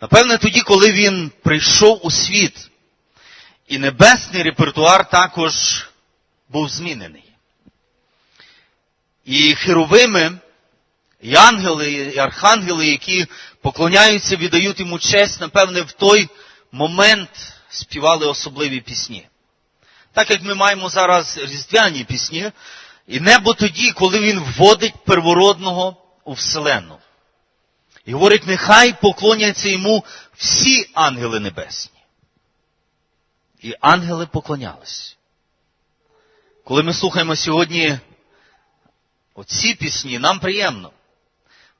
Напевне, тоді, коли він прийшов у світ, і небесний репертуар також був змінений. І херовими, і ангели, і архангели, які поклоняються, віддають йому честь, напевне, в той момент співали особливі пісні. Так як ми маємо зараз різдвяні пісні, і небо тоді, коли він вводить первородного у Вселенну. І говорить, нехай поклоняться йому всі ангели небесні. І ангели поклонялись. Коли ми слухаємо сьогодні оці пісні, нам приємно.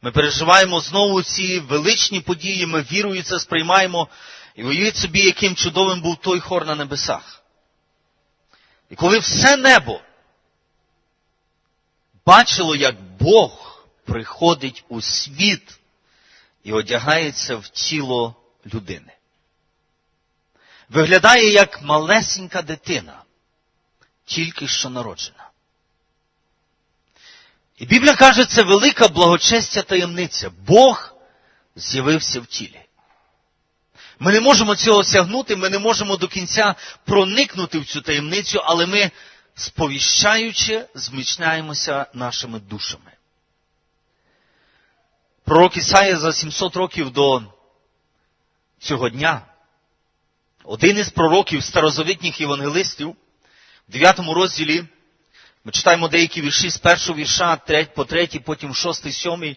Ми переживаємо знову ці величні події, ми вірою це сприймаємо. І уявіть собі, яким чудовим був той хор на небесах. І коли все небо бачило, як Бог приходить у світ і одягається в тіло людини. Виглядає як малесенька дитина, тільки що народжена. І Біблія каже, це велика благочестя таємниця. Бог з'явився в тілі. Ми не можемо цього осягнути, ми не можемо до кінця проникнути в цю таємницю, але ми, сповіщаючи, змічняємося нашими душами. Пророк Ісая за 700 років до цього дня, один із пророків старозавітніх євангелистів, в 9 розділі, ми читаємо деякі вірші з першого вірша по третій, потім шостий, сьомий,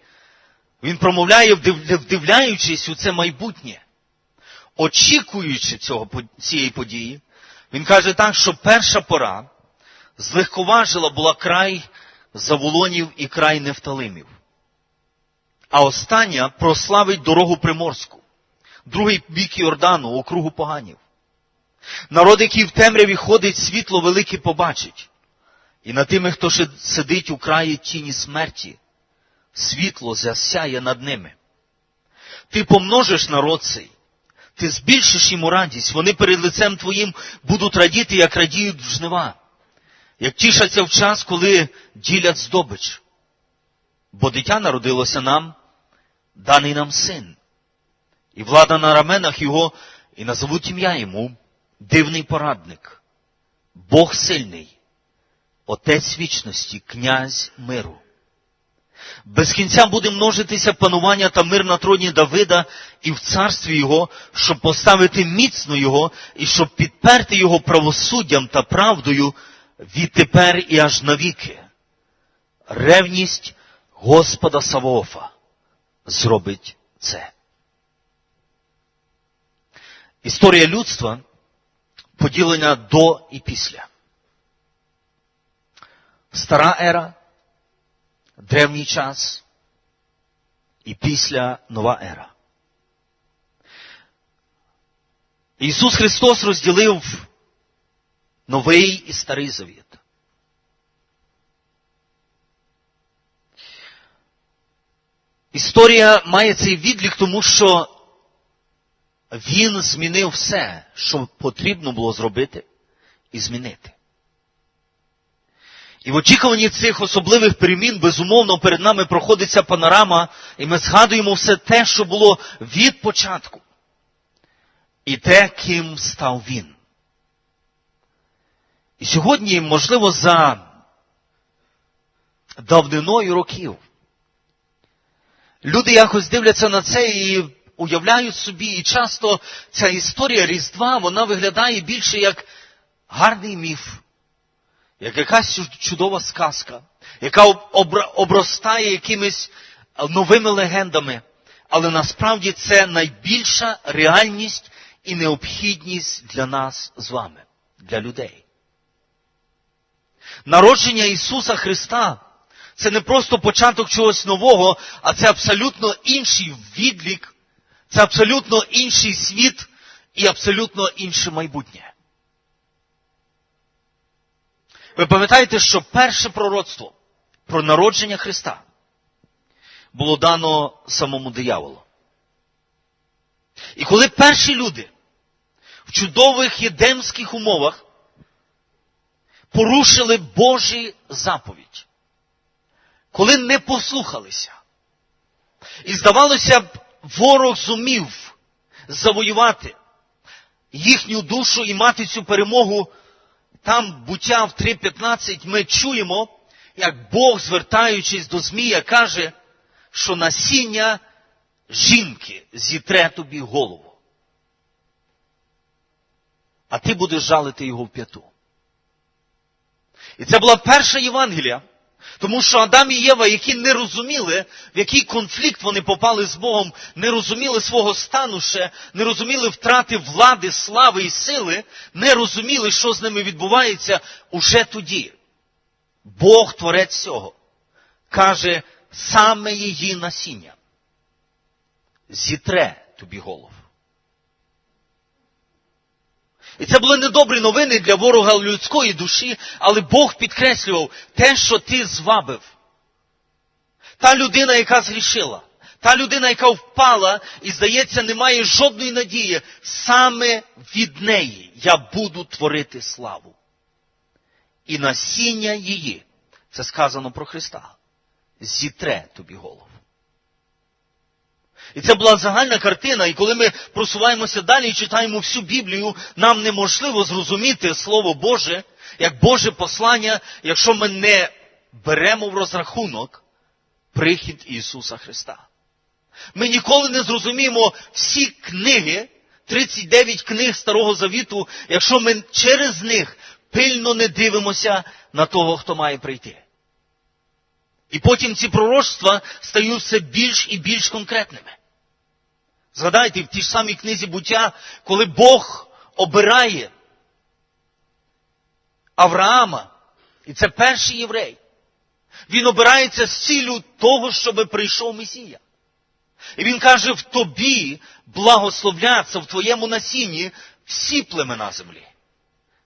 він промовляє, вдивляючись у це майбутнє очікуючи цього, цієї події, він каже так, що перша пора злегковажила була край Заволонів і край Нефталимів. А остання прославить дорогу Приморську, другий бік Йордану, округу поганів. Народ, який в темряві ходить, світло велике побачить. І над тими, хто сидить у краї тіні смерті, світло засяє над ними. Ти помножиш народ цей, ти збільшиш йому радість, вони перед лицем твоїм будуть радіти, як радіють жнива, як тішаться в час, коли ділять здобич. Бо дитя народилося нам, даний нам син, і влада на раменах його, і назовуть ім'я йому дивний порадник, Бог сильний, Отець вічності, князь миру. Без кінця буде множитися панування та мир на троні Давида і в царстві Його, щоб поставити міцно Його і щоб підперти Його правосуддям та правдою відтепер і аж навіки. Ревність Господа Савоофа зробить це. Історія людства поділена до і після. Стара ера древній час і після нова ера. Ісус Христос розділив новий і старий завіт. Історія має цей відлік, тому що Він змінив все, що потрібно було зробити і змінити. І в очікуванні цих особливих перемін, безумовно, перед нами проходиться панорама, і ми згадуємо все те, що було від початку. І те, ким став він. І сьогодні, можливо, за давниною років, люди якось дивляться на це і уявляють собі, і часто ця історія Різдва, вона виглядає більше як гарний міф як якась чудова сказка, яка обростає якимись новими легендами, але насправді це найбільша реальність і необхідність для нас з вами, для людей. Народження Ісуса Христа це не просто початок чогось нового, а це абсолютно інший відлік, це абсолютно інший світ і абсолютно інше майбутнє. Ви пам'ятаєте, що перше пророцтво про народження Христа було дано самому дияволу. І коли перші люди в чудових єдемських умовах порушили Божі заповідь, коли не послухалися, і здавалося б, ворог зумів завоювати їхню душу і мати цю перемогу, там буття в 3.15 ми чуємо, як Бог, звертаючись до Змія, каже, що насіння жінки зітре тобі голову. А ти будеш жалити його в п'яту. І це була перша Євангелія, тому що Адам і Єва, які не розуміли, в який конфлікт вони попали з Богом, не розуміли свого стану ще, не розуміли втрати влади, слави і сили, не розуміли, що з ними відбувається уже тоді. Бог, творець цього, каже, саме її насіння зітре тобі голову. І це були недобрі новини для ворога людської душі, але Бог підкреслював те, що ти звабив. Та людина, яка згрішила, та людина, яка впала і, здається, не має жодної надії, саме від неї я буду творити славу. І насіння її, це сказано про Христа, зітре тобі голову. І це була загальна картина, і коли ми просуваємося далі і читаємо всю Біблію, нам неможливо зрозуміти Слово Боже як Боже послання, якщо ми не беремо в розрахунок прихід Ісуса Христа. Ми ніколи не зрозуміємо всі книги, 39 книг Старого Завіту, якщо ми через них пильно не дивимося на того, хто має прийти. І потім ці пророцтва стають все більш і більш конкретними. Згадайте, в тій ж самій книзі буття, коли Бог обирає Авраама, і це перший єврей, він обирається з цілю того, щоб прийшов Месія. І він каже, в тобі благословляться в твоєму насінні всі племена землі.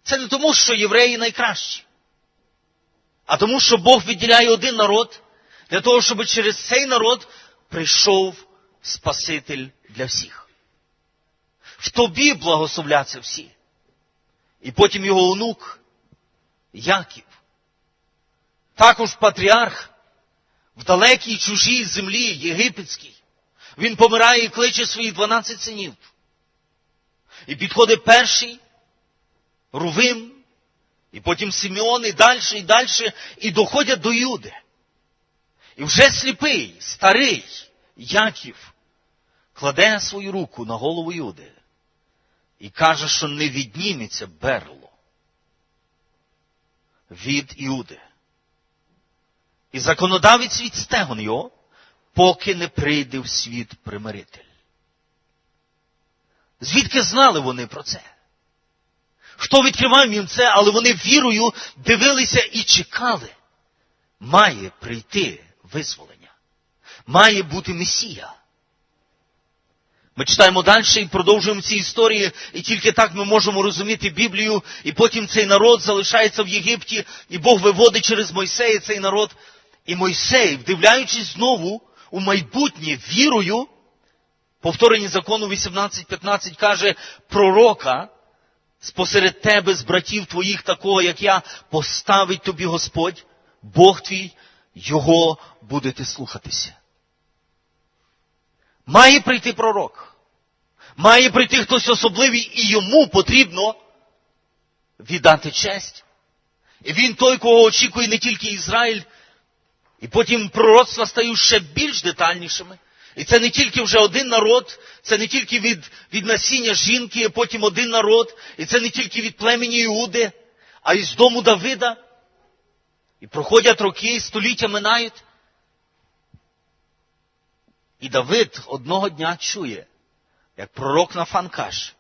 Це не тому, що євреї найкращі, а тому, що Бог відділяє один народ для того, щоб через цей народ прийшов Спаситель для всіх. В тобі благословляться всі. І потім його онук Яків. Також патріарх в далекій чужій землі єгипетській. Він помирає і кличе своїх 12 синів. І підходить перший Рувим, і потім Симеон, і далі, і далі, і доходять до Юди. І вже сліпий, старий Яків кладе свою руку на голову Юди і каже, що не відніметься берло від Іуди. І законодавець відстегон його, поки не прийде в світ примиритель. Звідки знали вони про це? Хто відкривав їм це, але вони вірою дивилися і чекали. Має прийти визволення. Має бути Месія. Ми читаємо далі і продовжуємо ці історії, і тільки так ми можемо розуміти Біблію, і потім цей народ залишається в Єгипті, і Бог виводить через Мойсея цей народ. І Мойсей, вдивляючись знову у майбутнє вірою, повторені закону 18.15 каже, пророка, спосеред тебе з братів твоїх, такого, як я, поставить тобі Господь, Бог твій, його будете слухатися. Має прийти пророк. Має прийти хтось особливий, і йому потрібно віддати честь. І він той, кого очікує не тільки Ізраїль, і потім пророцтва стають ще більш детальнішими. І це не тільки вже один народ, це не тільки від від насіння жінки, а потім один народ, і це не тільки від племені Іуди, а й з дому Давида. І проходять роки, і століття минають. І Давид одного дня чує, як пророк Нафан каже,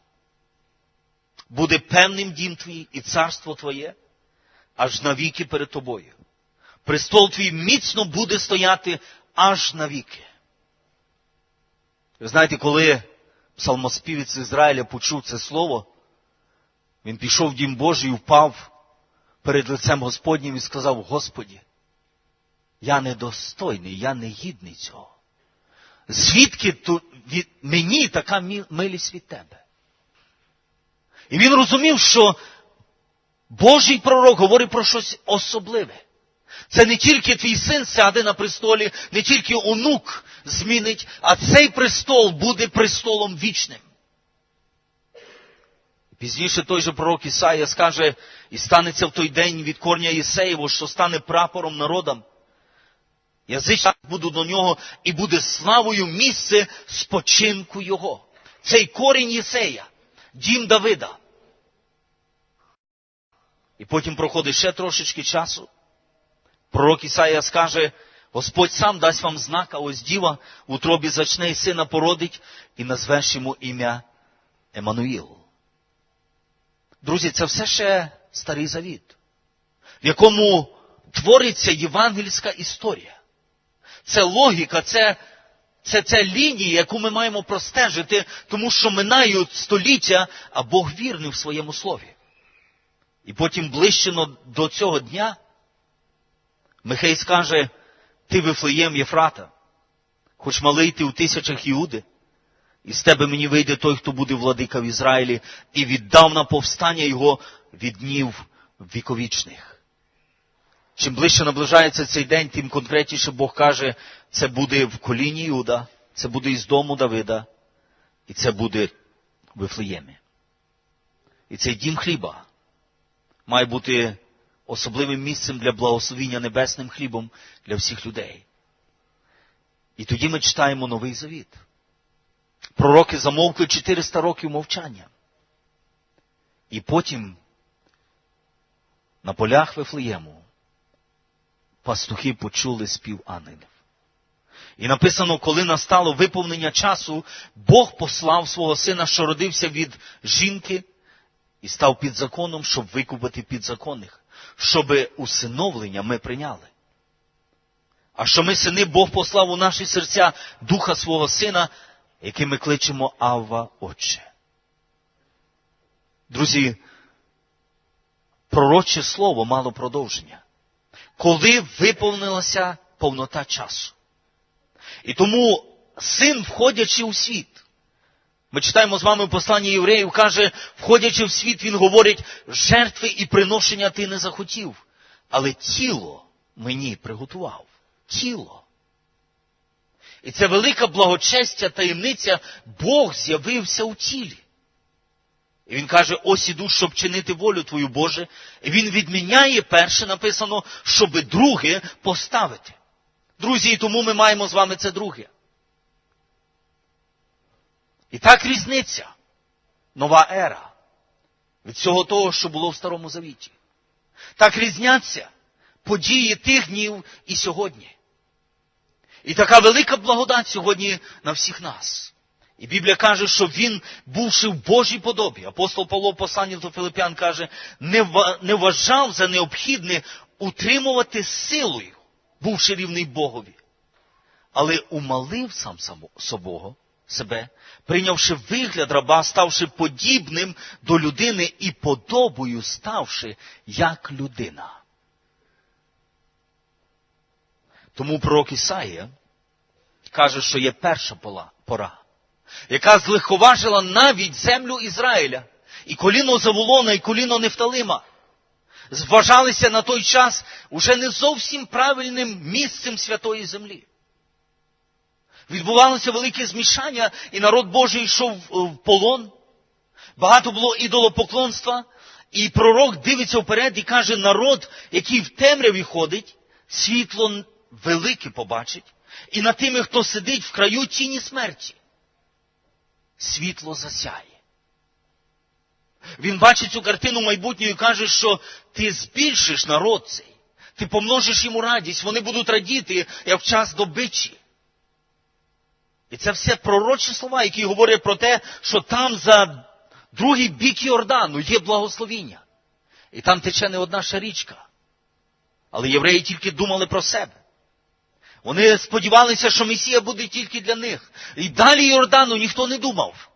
буде певним дім твій і царство твоє, аж навіки перед тобою. Престол твій міцно буде стояти аж навіки. Ви знаєте, коли псалмоспівець Ізраїля почув це слово, він пішов в дім Божий і впав перед лицем Господнім і сказав, Господі, я недостойний, я не гідний цього. Звідки тут від мені така милість від тебе? І він розумів, що Божий пророк говорить про щось особливе. Це не тільки твій син сяде на престолі, не тільки онук змінить, а цей престол буде престолом вічним. Пізніше той же пророк Ісаїя скаже, і станеться в той день від корня Єсеєво, що стане прапором народам. Язичні будуть до нього, і буде славою місце спочинку його. Цей корінь Єсея, дім Давида. І потім проходить ще трошечки часу. Пророк Ісаїя скаже, Господь сам дасть вам знак, а ось діва в утробі зачне і сина породить, і назвеш йому ім'я Еммануїл. Друзі, це все ще старий завіт, в якому твориться євангельська історія. Це логіка, це, це, це лінія, яку ми маємо простежити, тому що минають століття, а Бог вірний в своєму слові. І потім ближче до цього дня Михей скаже, ти Вифлеєм Єфрата, хоч малий ти у тисячах Іуди, і з тебе мені вийде той, хто буде владика в Ізраїлі, і віддав на повстання його від днів віковічних. Чим ближче наближається цей день, тим конкретніше Бог каже, це буде в коліні Іуда, це буде із дому Давида, і це буде в Вифлеємі. І цей дім хліба має бути особливим місцем для благословіння небесним хлібом для всіх людей. І тоді ми читаємо Новий Завіт. Пророки замовкли 400 років мовчання. І потім на полях Вифлеєму пастухи почули спів ангелів. І написано, коли настало виповнення часу, Бог послав свого сина, що родився від жінки, і став під законом, щоб викупити підзаконних, щоб усиновлення ми прийняли. А що ми сини, Бог послав у наші серця Духа свого Сина, який ми кличемо Авва Отче. Друзі, пророче слово мало продовження. Коли виповнилася повнота часу. І тому син, входячи у світ, ми читаємо з вами в посланні євреїв, каже, входячи в світ, він говорить, жертви і приношення ти не захотів, але тіло мені приготував. Тіло. І це велика благочестя, таємниця, Бог з'явився у тілі. І він каже, ось іду, щоб чинити волю твою, Боже. І він відміняє перше написано, щоби друге поставити. Друзі, і тому ми маємо з вами це друге. І так різниця, нова ера від всього того, що було в Старому Завіті. Так різняться події тих днів і сьогодні. І така велика благодать сьогодні на всіх нас. І Біблія каже, що він, бувши в Божій подобі, апостол Павло в посланні до Филиппян каже, не вважав за необхідне утримувати силою, бувши рівний Богові, але умалив сам собого, себе, прийнявши вигляд раба, ставши подібним до людини і подобою ставши як людина. Тому пророк Ісаїя каже, що є перша пора, яка злиховажила навіть землю Ізраїля, і коліно Заволона, і коліно Нефталима. Зважалися на той час уже не зовсім правильним місцем святої землі. Відбувалося велике змішання, і народ Божий йшов в полон. Багато було ідолопоклонства, і пророк дивиться вперед і каже, народ, який в темряві ходить, світло велике побачить, і над тими, хто сидить в краю тіні смерті, світло засяє. Він бачить цю картину майбутню і каже, що ти збільшиш народ цей, ти помножиш йому радість, вони будуть радіти, як в час добичі. І це все пророчі слова, які говорять про те, що там за другий бік Йордану є благословіння. І там тече не одна ще річка. Але євреї тільки думали про себе. Вони сподівалися, що Месія буде тільки для них. І далі Йордану ніхто не думав.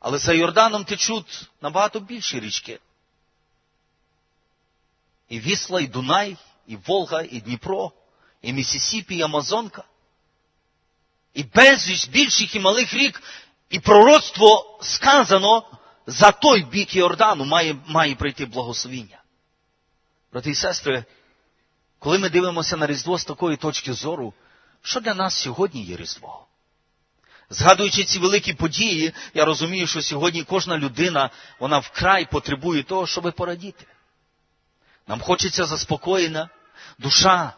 Але за Йорданом течуть набагато більші річки. І Вісла, і Дунай, і Волга, і Дніпро, і Місісіпі, і Амазонка і безліч більших і малих рік, і пророцтво сказано за той бік Йордану має, має прийти благословіння. Брати і сестри, коли ми дивимося на Різдво з такої точки зору, що для нас сьогодні є Різдво? Згадуючи ці великі події, я розумію, що сьогодні кожна людина, вона вкрай потребує того, щоб порадіти. Нам хочеться заспокоєна, душа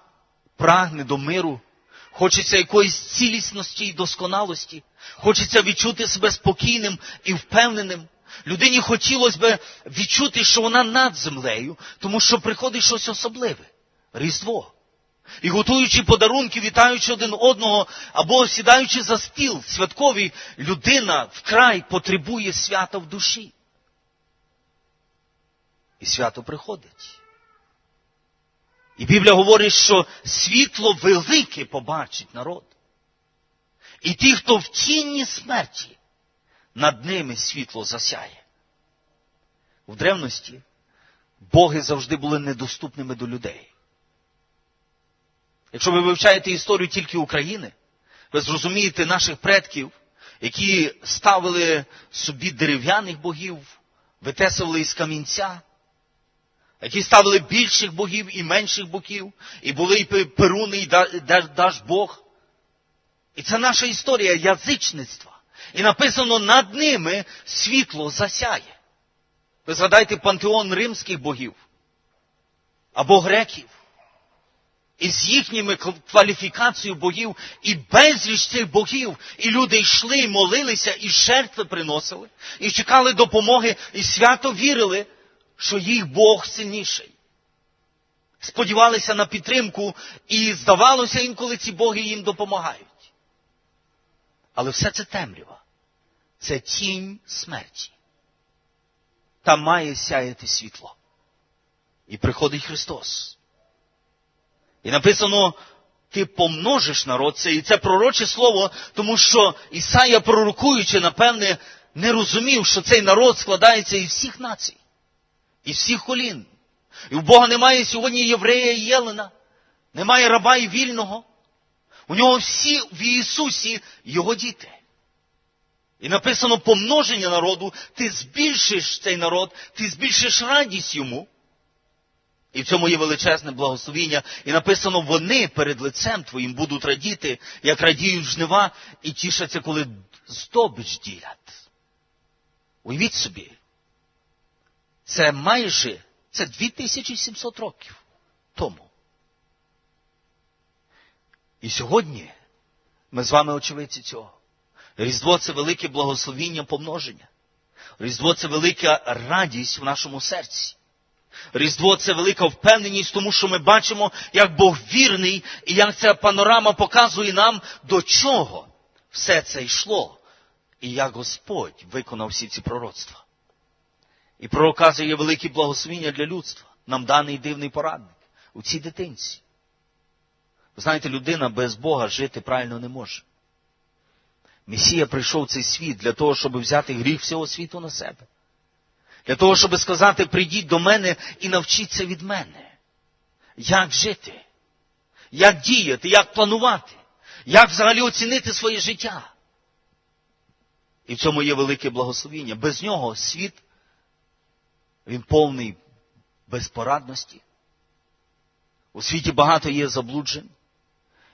прагне до миру, хочеться якоїсь цілісності і досконалості, хочеться відчути себе спокійним і впевненим. Людині хотілося б відчути, що вона над землею, тому що приходить щось особливе Різдво. І готуючи подарунки, вітаючи один одного, або сідаючи за стіл святковий, людина вкрай потребує свята в душі. І свято приходить. І Біблія говорить, що світло велике побачить народ. І ті, хто в тіні смерті, над ними світло засяє. В древності боги завжди були недоступними до людей. Якщо ви вивчаєте історію тільки України, ви зрозумієте наших предків, які ставили собі дерев'яних богів, витесували із камінця, які ставили більших богів і менших богів, і були і Перуни, і Даж Бог. І це наша історія язичництва. І написано над ними світло засяє. Ви згадайте пантеон римських богів або греків. І з їхніми кваліфікацією богів, і безліч цих богів, і люди йшли, і молилися, і жертви приносили, і чекали допомоги, і свято вірили, що їх Бог сильніший. Сподівалися на підтримку, і здавалося, інколи ці боги їм допомагають. Але все це темрява. Це тінь смерті. Там має сяяти світло. І приходить Христос. І написано, ти помножиш народ це, і це пророче слово, тому що Ісая, пророкуючи, напевне, не розумів, що цей народ складається із всіх націй, із всіх колін. І в Бога немає сьогодні єврея і Єлена, немає раба і вільного. У нього всі в Ісусі його діти. І написано помноження народу, ти збільшиш цей народ, ти збільшиш радість йому. І в цьому є величезне благословіння. І написано, вони перед лицем твоїм будуть радіти, як радіють жнива, і тішаться, коли здобич ділять. Уявіть собі, це майже це 2700 років тому. І сьогодні ми з вами очевидці цього. Різдво це велике благословіння помноження. Різдво це велика радість в нашому серці. Різдво це велика впевненість, тому що ми бачимо, як Бог вірний, і як ця панорама показує нам, до чого все це йшло, і як Господь виконав всі ці пророцтва. І пророк є велике благословіння для людства, нам даний дивний порадник у цій дитинці. Ви знаєте, людина без Бога жити правильно не може. Месія прийшов в цей світ для того, щоб взяти гріх всього світу на себе. Для того, щоб сказати, прийдіть до мене і навчіться від мене. Як жити? Як діяти, як планувати, як взагалі оцінити своє життя. І в цьому є велике благословіння. Без нього світ, він повний безпорадності. У світі багато є заблуджень.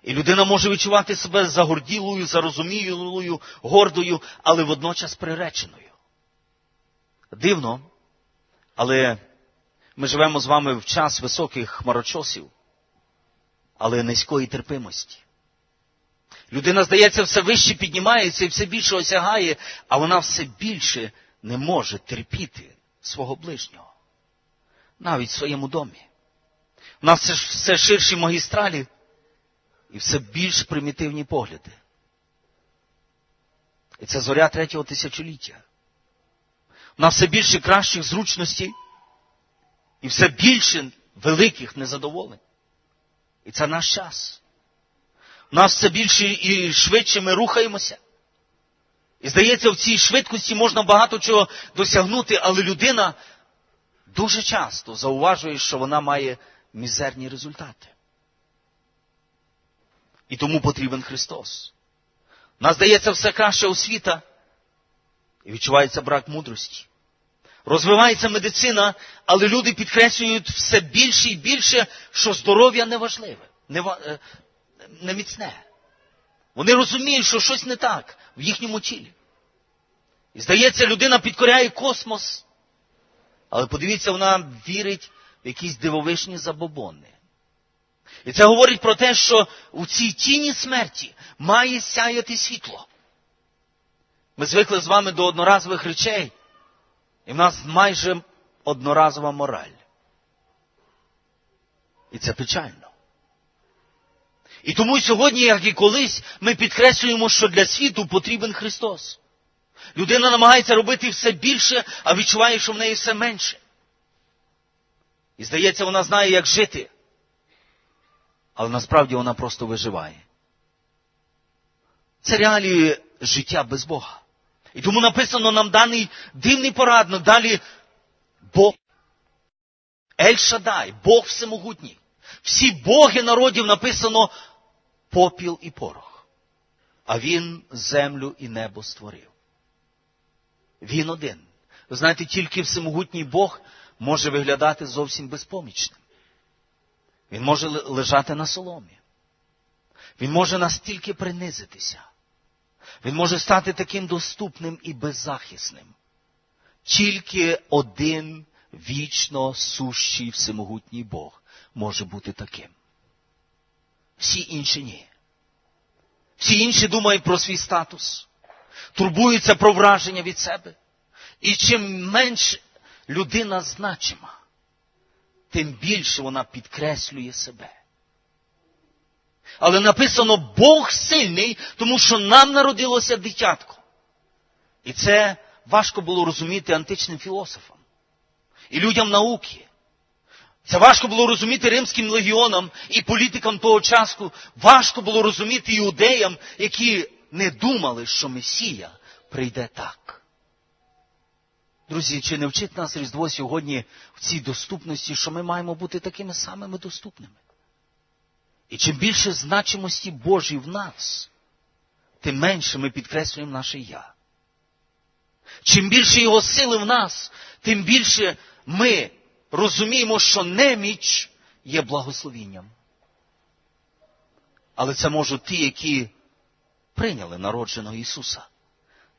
І людина може відчувати себе загорділою, зарозумілою, гордою, але водночас приреченою. Дивно, але ми живемо з вами в час високих хмарочосів, але низької терпимості. Людина, здається, все вище піднімається і все більше осягає, а вона все більше не може терпіти свого ближнього, навіть в своєму домі. У нас все ширші магістралі і все більш примітивні погляди. І це зоря третього тисячоліття на все більше кращих зручностей і все більше великих незадоволень. І це наш час. У нас все більше і швидше ми рухаємося. І здається, в цій швидкості можна багато чого досягнути, але людина дуже часто зауважує, що вона має мізерні результати. І тому потрібен Христос. Нас здається все краща освіта, і відчувається брак мудрості. Розвивається медицина, але люди підкреслюють все більше і більше, що здоров'я не важливе, не, е, не міцне. Вони розуміють, що щось не так. В їхньому тілі. І здається, людина підкоряє космос. Але подивіться, вона вірить в якісь дивовишні забобони. І це говорить про те, що у цій тіні смерті має сяяти світло. Ми звикли з вами до одноразових речей, і в нас майже одноразова мораль. І це печально. І тому сьогодні, як і колись, ми підкреслюємо, що для світу потрібен Христос. Людина намагається робити все більше, а відчуває, що в неї все менше. І здається, вона знає, як жити. Але насправді вона просто виживає. Це реалії життя без Бога. І тому написано нам даний дивний порадник, далі Бог. Ель Шадай, Бог всемогутній. Всі боги народів написано попіл і порох. А він землю і небо створив. Він один. Ви знаєте, тільки всемогутній Бог може виглядати зовсім безпомічним. Він може лежати на соломі. Він може настільки принизитися. Він може стати таким доступним і беззахисним. Тільки один вічно сущий всемогутній Бог може бути таким. Всі інші ні. Всі інші думають про свій статус, турбуються про враження від себе. І чим менше людина значима, тим більше вона підкреслює себе. Але написано Бог сильний, тому що нам народилося дитятко. І це важко було розуміти античним філософам і людям науки. Це важко було розуміти римським легіонам і політикам того часу. Важко було розуміти іудеям, які не думали, що Месія прийде так. Друзі, чи не вчить нас Різдво сьогодні в цій доступності, що ми маємо бути такими самими доступними? І чим більше значимості Божій в нас, тим менше ми підкреслюємо наше я. Чим більше Його сили в нас, тим більше ми розуміємо, що неміч є благословінням. Але це можуть ті, які прийняли народженого Ісуса.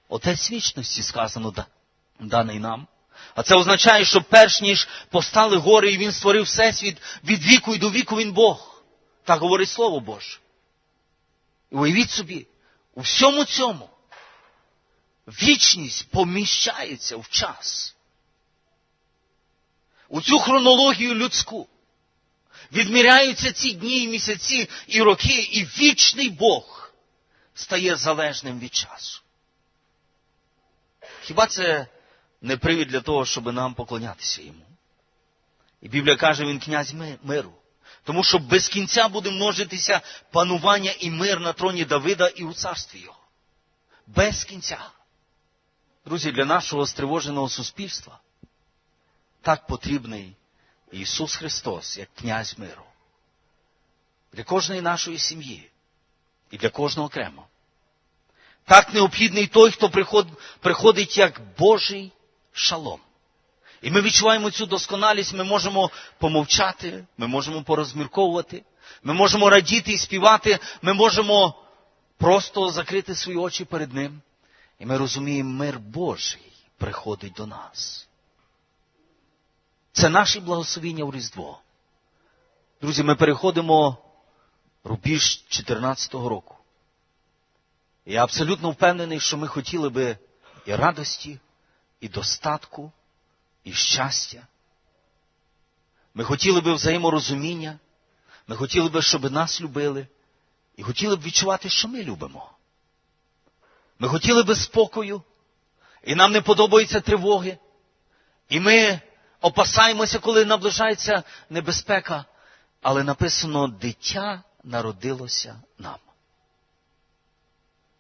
Отець вічності сказано даний нам. А це означає, що перш ніж постали гори, і Він створив Всесвіт, від віку і до віку Він Бог. Так говорить Слово Боже. І уявіть собі, у всьому цьому вічність поміщається в час. У цю хронологію людську відміряються ці дні і місяці і роки, і вічний Бог стає залежним від часу. Хіба це не привід для того, щоб нам поклонятися йому? І Біблія каже, він князь миру. Тому що без кінця буде множитися панування і мир на троні Давида і у царстві його. Без кінця. Друзі, для нашого стривоженого суспільства так потрібний Ісус Христос, як князь миру. Для кожної нашої сім'ї і для кожного окремо. Так необхідний той, хто приходить як Божий шалом. І ми відчуваємо цю досконалість, ми можемо помовчати, ми можемо порозмірковувати, ми можемо радіти і співати, ми можемо просто закрити свої очі перед Ним. І ми розуміємо, мир Божий приходить до нас. Це наші благословіння в Різдво. Друзі, ми переходимо рубіж 14-го року. Я абсолютно впевнений, що ми хотіли би і радості, і достатку, і щастя. Ми хотіли би взаєморозуміння, ми хотіли би, щоб нас любили, і хотіли б відчувати, що ми любимо. Ми хотіли би спокою, і нам не подобаються тривоги, і ми опасаємося, коли наближається небезпека, але написано, дитя народилося нам.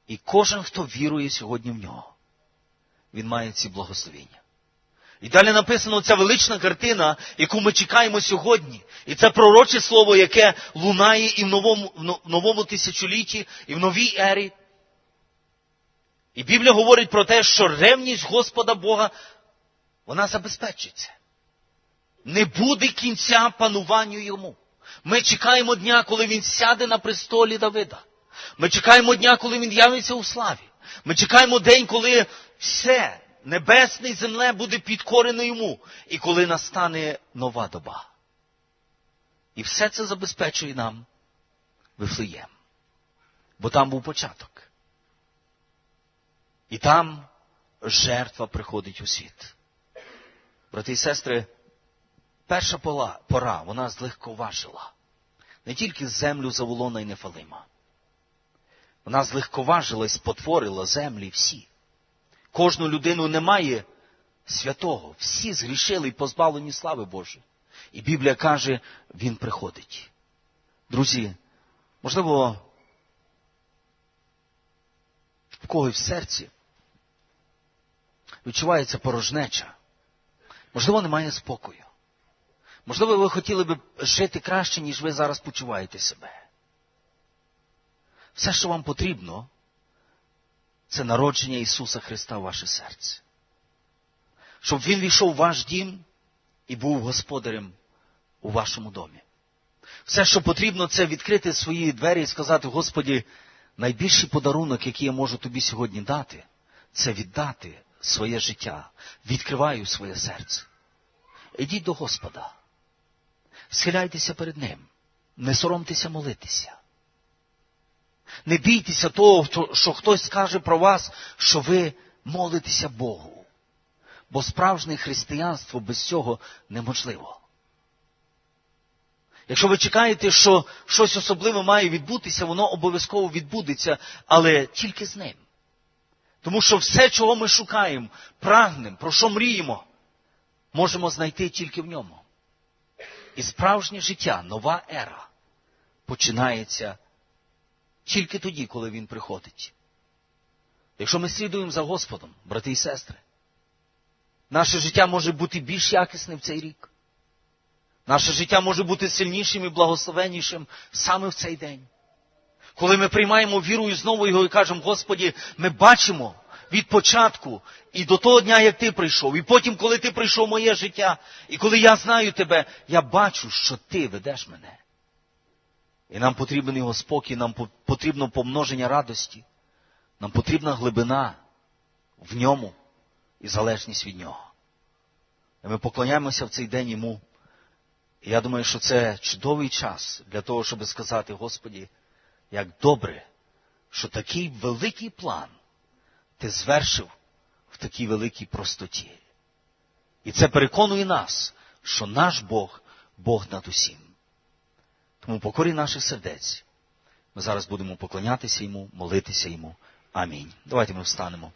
І кожен, хто вірує сьогодні в нього, він має ці благословення. І далі написано ця велична картина, яку ми чекаємо сьогодні. І це пророче слово, яке лунає і в новому, в новому тисячолітті, і в новій ері. І Біблія говорить про те, що ревність Господа Бога, вона забезпечиться. Не буде кінця пануванню йому. Ми чекаємо дня, коли він сяде на престолі Давида. Ми чекаємо дня, коли він явиться у славі. Ми чекаємо день, коли все, небесне і земле буде підкорено йому, і коли настане нова доба. І все це забезпечує нам Вифлеєм. Бо там був початок. І там жертва приходить у світ. Брати і сестри, перша пола- пора, вона злегковажила. Не тільки землю Заволона і Нефалима. Вона злегковажила і спотворила землі всі. Кожну людину немає святого. Всі згрішили і позбавлені слави Божої. І Біблія каже, Він приходить. Друзі, можливо, в кого в серці відчувається порожнеча. Можливо, немає спокою. Можливо, ви хотіли б жити краще, ніж ви зараз почуваєте себе. Все, що вам потрібно, це народження Ісуса Христа в ваше серце. Щоб Він війшов в ваш дім і був господарем у вашому домі. Все, що потрібно, це відкрити свої двері і сказати, Господі, найбільший подарунок, який я можу тобі сьогодні дати, це віддати своє життя. Відкриваю своє серце. Ідіть до Господа. Схиляйтеся перед Ним. Не соромтеся молитися. Не бійтеся того, що хтось скаже про вас, що ви молитеся Богу. Бо справжнє християнство без цього неможливо. Якщо ви чекаєте, що щось особливе має відбутися, воно обов'язково відбудеться, але тільки з ним. Тому що все, чого ми шукаємо, прагнемо, про що мріємо, можемо знайти тільки в ньому. І справжнє життя, нова ера, починається тільки тоді, коли він приходить. Якщо ми слідуємо за Господом, брати і сестри, наше життя може бути більш якісним в цей рік. Наше життя може бути сильнішим і благословеннішим саме в цей день. Коли ми приймаємо віру і знову його і кажемо, Господі, ми бачимо від початку і до того дня, як ти прийшов, і потім, коли ти прийшов в моє життя, і коли я знаю тебе, я бачу, що ти ведеш мене. І нам потрібен його спокій, нам потрібно помноження радості, нам потрібна глибина в ньому і залежність від нього. І ми поклоняємося в цей день йому. І я думаю, що це чудовий час для того, щоб сказати, Господі, як добре, що такий великий план ти звершив в такій великій простоті. І це переконує нас, що наш Бог Бог над усім. Тому покорі наших сердець. Ми зараз будемо поклонятися йому, молитися йому. Амінь. Давайте ми встанемо.